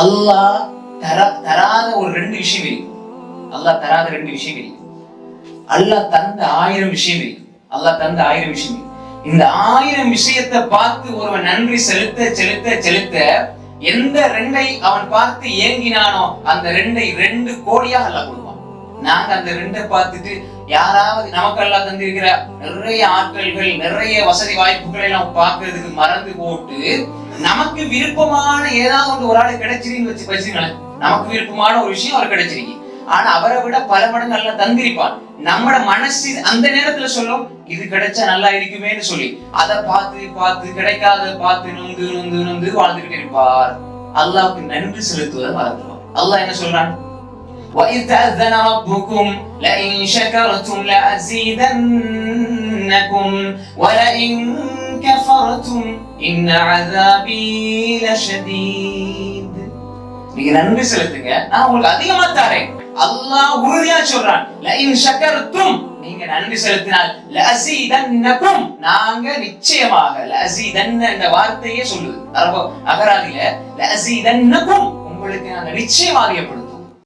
அல்லாஹ் தர தராத ஒரு ரெண்டு விஷயம் இருக்கு. அல்லாஹ் தராத ரெண்டு விஷயம் இருக்கு. அல்லாஹ் தந்த ஆயிரம் விஷயம் இருக்கு. அல்லாஹ் தந்த ஆயிரம் விஷயம் இந்த ஆயிரம் விஷயத்தை பார்த்து ஒருவன் நன்றி செலுத்த செலுத்த செலுத்த எந்த ரெண்டை அவன் பார்த்து ஏங்கினானோ அந்த ரெண்டை ரெண்டு கோடியாக அல்ல கொடுப்பான். நாங்க அந்த ரெண்டை பார்த்துட்டு யாராவது நமக்கெல்லாம் தந்திருக்கிற நிறைய ஆட்கள்கள் நிறைய வசதி வாய்ப்புகளை எல்லாம் பார்க்கறதுக்கு மறந்து போட்டு நமக்கு விருப்பமான ஏதாவது ஒன்று ஒரு ஆள் கிடைச்சிருன்னு வச்சு வச்சுங்களேன் நமக்கு விருப்பமான ஒரு விஷயம் அவர் கிடைச்சிருக்கு ஆனா அவரை விட பல மடங்கு நல்லா தந்திருப்பான் நம்மட மனசு அந்த நேரத்துல சொல்லும் இது கிடைச்சா நல்லா இருக்குமேன்னு சொல்லி அதை பார்த்து பார்த்து கிடைக்காத பார்த்து நொந்து நொந்து நொந்து வாழ்ந்துகிட்டு இருப்பார் அல்லாஹ்வுக்கு நன்றி செலுத்துவதை மறந்துடுவார் அல்லாஹ் என்ன சொல்றான் وإذ تأذن ربكم لئن شكرتم لأزيدنكم ولئن கஃபாரத்தும் இன்ன அஸாபி லஷதீத். நீங்க நன்றி செலுத்துங்க. நான் உங்களுக்கு அதிகமா தரேன். அல்லாஹ் உறுதியா சொல்றான். லஇன் ஷக்கர்தும் நீங்க நன்றி செலுத்தினால் லஅசீதன்னகும் நாங்க நிச்சயமாக லஅசீதன்ன இந்த வார்த்தையே சொல்லுது. அரபு அகராதியில லஅசீதன்னகும் உங்களுக்கு நாங்க நிச்சயமாக